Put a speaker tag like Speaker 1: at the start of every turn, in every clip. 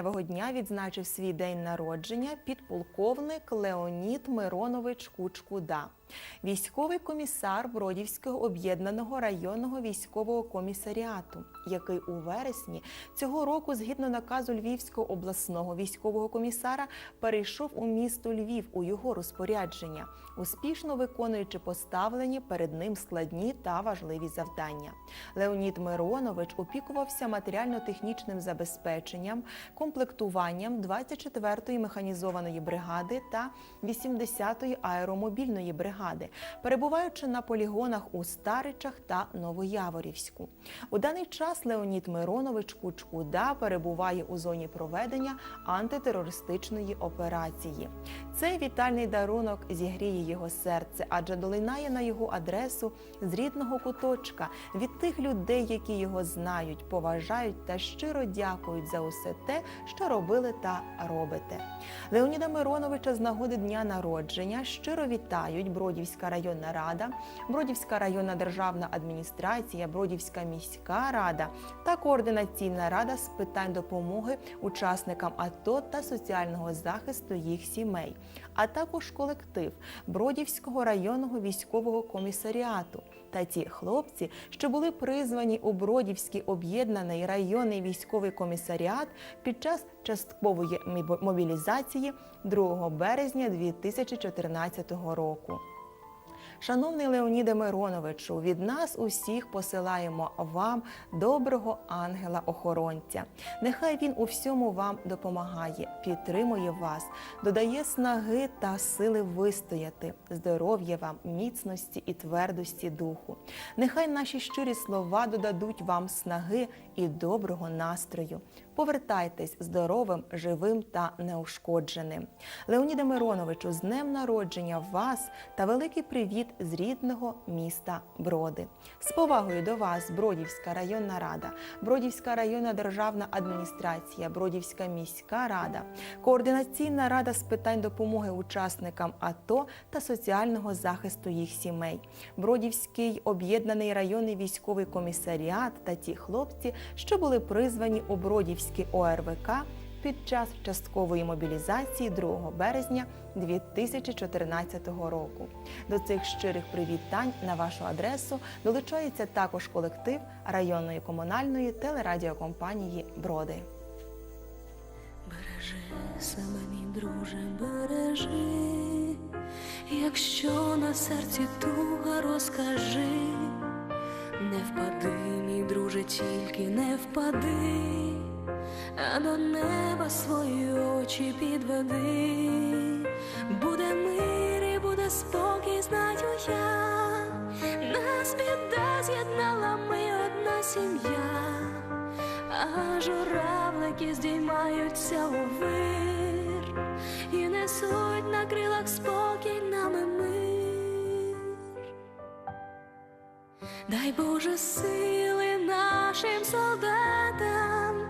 Speaker 1: 25-го дня відзначив свій день народження підполковник Леонід Миронович Кучкуда, військовий комісар Бродівського об'єднаного районного військового комісаріату, який у вересні цього року, згідно наказу Львівського обласного військового комісара, перейшов у місто Львів у його розпорядження, успішно виконуючи поставлені перед ним складні та важливі завдання. Леонід Миронович опікувався матеріально-технічним забезпеченням, комплектуванням 24-ї механізованої бригади та 80-ї аеромобільної бригади, перебуваючи на полігонах у Старичах та Новояворівську. У даний час Леонід Миронович Кучкуда перебуває у зоні проведення антитерористичної операції. Цей вітальний дарунок зігріє його серце, адже долинає на його адресу з рідного куточка від тих людей, які його знають, поважають та щиро дякують за усе те, що робили та робите. Леоніда Мироновича з нагоди дня народження щиро вітають Бродівська районна рада, Бродівська районна державна адміністрація, Бродівська міська рада та координаційна рада з питань допомоги учасникам АТО та соціального захисту їх сімей, а також колектив Бродівського районного військового комісаріату та ті хлопці, що були призвані у Бродівський об'єднаний районний військовий комісаріат під час часткової мобілізації 2 березня 2014 року. Шановний Леоніде Мироновичу, від нас усіх посилаємо вам доброго ангела-охоронця. Нехай він у всьому вам допомагає, підтримує вас, додає снаги та сили вистояти, здоров'я вам, міцності і твердості духу. Нехай наші щирі слова додадуть вам снаги і доброго настрою. Повертайтесь здоровим, живим та неушкодженим. Леоніде Мироновичу, з днем народження вас та великий привіт з рідного міста Броди. З повагою до вас, Бродівська районна рада, Бродівська районна державна адміністрація, Бродівська міська рада, координаційна рада з питань допомоги учасникам АТО та соціального захисту їх сімей, Бродівський об'єднаний районний військовий комісаріат та ті хлопці, що були призвані у Бродівський ОРВК під час часткової мобілізації 2 березня 2014 року. До цих щирих привітань на вашу адресу долучається також колектив районної комунальної телерадіокомпанії Броди.
Speaker 2: Бережи себе, мій друже, бережи, якщо на серці туга розкажи, не впади, мій друже, тільки не впади, а до неба свої очі підведи, буде мир і буде спокій, знаю я, нас біда з'єднала ми одна сім'я. А журавлики здіймаються у вир і несуть на крилах спокій нам мир. Дай Боже сили нашим солдатам,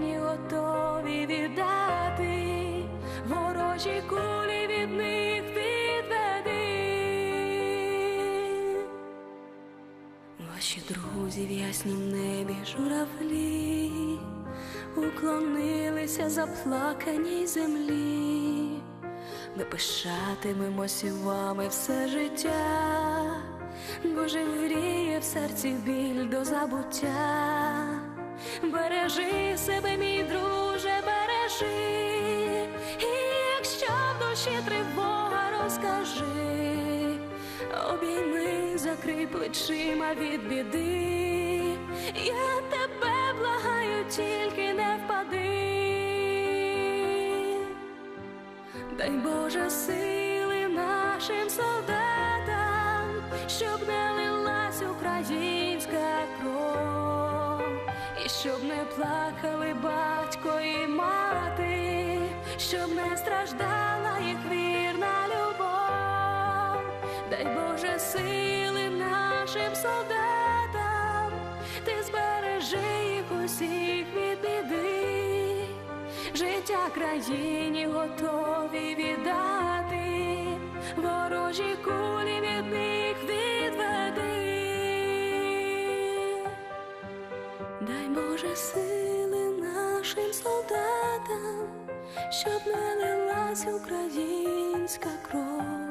Speaker 2: Друзі в яснім небі журавлі уклонилися заплаканій землі. Ми пишатимемося вами все життя, бо живріє в серці біль до забуття. Бережи себе, мій друже, бережи, і якщо в душі тривога, розкажи, обійми, закрий плечима від біди. Я тебе благаю, тільки не впади. Дай Боже сили нашим солдатам, щоб не лилась українська кров, і щоб не плакали батько і мати, щоб не страждала їх вірна любов. Дай Боже сили нашим солдатам, ти збережи їх усіх від біди, життя країні готові віддати, ворожі кулі від них відведи. Дай Боже сили нашим солдатам, щоб не українська кров,